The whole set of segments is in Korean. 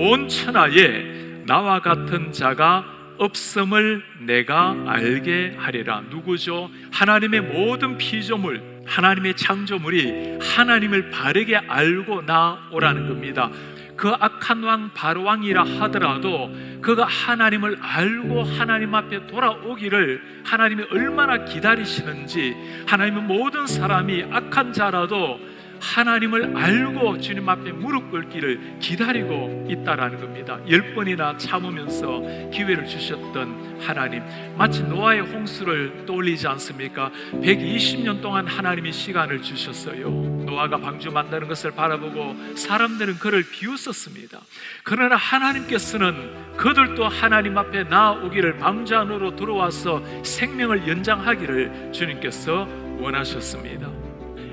온 천하에 나와 같은 자가 없음을 내가 알게 하리라. 누구죠? 하나님의 모든 피조물, 하나님의 창조물이 하나님을 바르게 알고 나오라는 겁니다. 그 악한 왕 바로왕이라 하더라도 그가 하나님을 알고 하나님 앞에 돌아오기를 하나님이 얼마나 기다리시는지 하나님은 모든 사람이 악한 자라도 하나님을 알고 주님 앞에 무릎 꿇기를 기다리고 있다라는 겁니다. 열 번이나 참으면서 기회를 주셨던 하나님, 마치 노아의 홍수를 떠올리지 않습니까? 120년 동안 하나님이 시간을 주셨어요. 노아가 방주 만드는 것을 바라보고 사람들은 그를 비웃었습니다. 그러나 하나님께서는 그들도 하나님 앞에 나오기를 방주 안으로 들어와서 생명을 연장하기를 주님께서 원하셨습니다.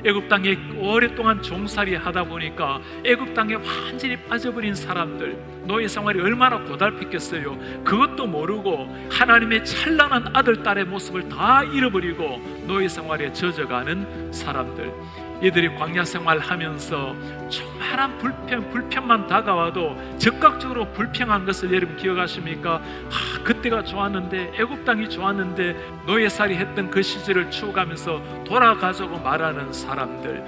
애굽 땅에 오랫동안 종살이 하다 보니까 애굽 땅에 완전히 빠져버린 사람들 노예 생활이 얼마나 고달팠겠어요. 그것도 모르고 하나님의 찬란한 아들 딸의 모습을 다 잃어버리고 노예 생활에 젖어가는 사람들. 이들이 광야 생활하면서 조만한 불평 불편만 다가와도 적극적으로 불평한 것을 여러분 기억하십니까? 아, 그때가 좋았는데 애굽 땅이 좋았는데 노예살이 했던 그 시절을 추억하면서 돌아가자고 말하는 사람들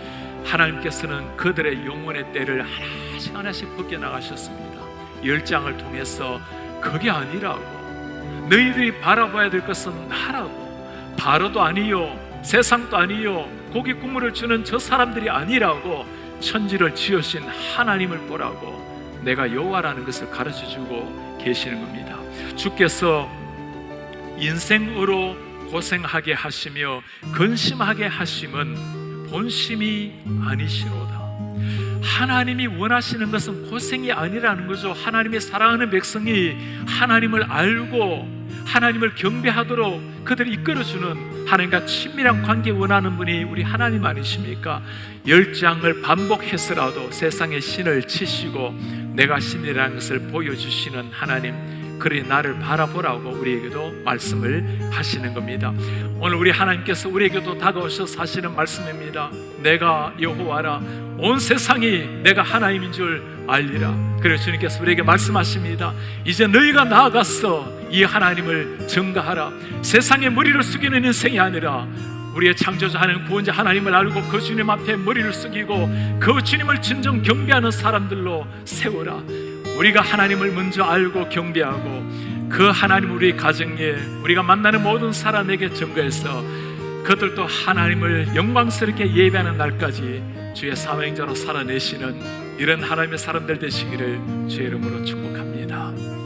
하나님께서는 그들의 영혼의 때를 하나씩 하나씩 벗겨 나가셨습니다. 열 장을 통해서 그게 아니라고 너희들이 바라봐야 될 것은 나라고 바로도 아니요 세상도 아니요 고기 국물을 주는 저 사람들이 아니라고 천지를 지으신 하나님을 보라고 내가 여호와라는 것을 가르쳐 주고 계시는 겁니다. 주께서 인생으로 고생하게 하시며 근심하게 하심은 본심이 아니시로다. 하나님이 원하시는 것은 고생이 아니라는 거죠. 하나님의 사랑하는 백성이 하나님을 알고 하나님을 경배하도록 그들을 이끌어주는 하나님과 친밀한 관계 원하는 분이 우리 하나님 아니십니까? 열 장을 반복해서라도 세상의 신을 치시고 내가 신이라는 것을 보여주시는 하나님 그리 나를 바라보라고 우리에게도 말씀을 하시는 겁니다. 오늘 우리 하나님께서 우리에게도 다가오셔서 하시는 말씀입니다. 내가 여호와라 온 세상이 내가 하나님인 줄 알리라. 그래서 주님께서 우리에게 말씀하십니다. 이제 너희가 나아가서 이 하나님을 증가하라. 세상의 머리를 숙이는 인생이 아니라 우리의 창조자 하는 구원자 하나님을 알고 그 주님 앞에 머리를 숙이고 그 주님을 진정 경배하는 사람들로 세워라. 우리가 하나님을 먼저 알고 경배하고 그 하나님 우리 가정에 우리가 만나는 모든 사람에게 증거해서 그들도 하나님을 영광스럽게 예배하는 날까지 주의 사명자로 살아내시는 이런 하나님의 사람들 되시기를 주의 이름으로 축복합니다.